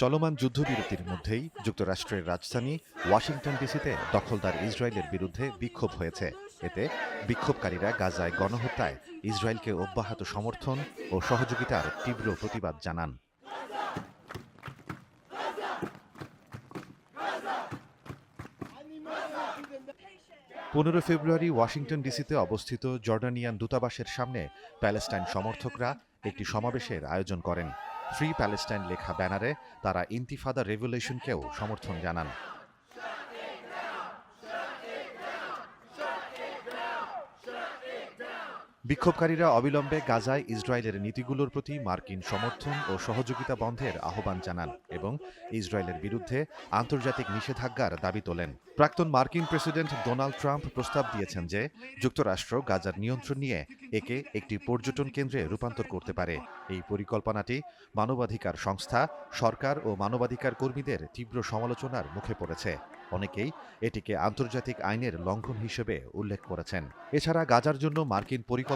চলমান যুদ্ধবিরতির মধ্যেই যুক্তরাষ্ট্রের রাজধানী ওয়াশিংটন ডিসিতে দখলদার ইসরায়েলের বিরুদ্ধে বিক্ষোভ হয়েছে। এতে বিক্ষোভকারীরা গাজায় গণহত্যায় ইসরায়েলকে অব্যাহত সমর্থন ও সহযোগিতার তীব্র প্রতিবাদ জানান। পনেরো ফেব্রুয়ারি ওয়াশিংটন ডিসিতে অবস্থিত জর্ডানিয়ান দূতাবাসের সামনে প্যালেস্টাইন সমর্থকরা একটি সমাবেশের আয়োজন করেন। ফ্রি প্যালেস্টাইন লেখা ব্যানারে তারা ইন্তিফাদা রেভলিউশনকেও সমর্থন জানান। বিক্ষোভকারীরা অবিলম্বে গাজায় ইসরায়েলের নীতিগুলোর প্রতি মার্কিন সমর্থন ও সহযোগিতা বন্ধের আহ্বান জানান এবং ইসরায়েলের বিরুদ্ধে আন্তর্জাতিক নিষেধাজ্ঞার দাবি তোলেন। প্রাক্তন মার্কিন প্রেসিডেন্ট ডোনাল্ড ট্রাম্প প্রস্তাব দিয়েছেন যে যুক্তরাষ্ট্র গাজার নিয়ন্ত্রণ নিয়ে একে একটি পর্যটন কেন্দ্রে রূপান্তর করতে পারে। এই পরিকল্পনাটি মানবাধিকার সংস্থা, সরকার ও মানবাধিকার কর্মীদের তীব্র সমালোচনার মুখে পড়েছে। অনেকেই এটিকে আন্তর্জাতিক আইনের লঙ্ঘন হিসেবে উল্লেখ করেছেন। এছাড়া গাজার জন্য মার্কিন পরিকল্পনা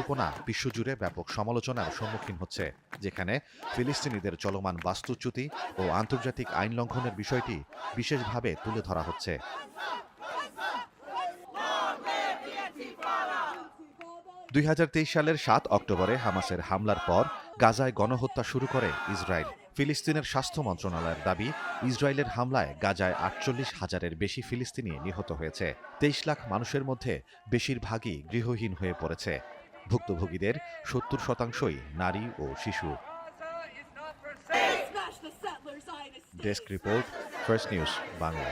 বিশ্বজুড়ে ব্যাপক সমালোচনার সম্মুখীন হচ্ছে, যেখানে ফিলিস্তিনিদের চলমান বাস্তুচ্যুতি ও আন্তর্জাতিক আইন লঙ্ঘনের বিষয়টি বিশেষভাবে তুলে ধরা হচ্ছে। দুই সালের সাত অক্টোবরে হামাসের হামলার পর গাজায় গণহত্যা শুরু করে ইসরায়েল। ফিলিস্তিনের স্বাস্থ্য মন্ত্রণালয়ের দাবি, ইসরায়েলের হামলায় গাজায় আটচল্লিশ হাজারের বেশি ফিলিস্তিনি নিহত হয়েছে। তেইশ লাখ মানুষের মধ্যে বেশিরভাগই গৃহহীন হয়ে পড়েছে। ভুক্তভোগীদের সত্তর শতাংশই নারী ও শিশু। Desk report news Bangla.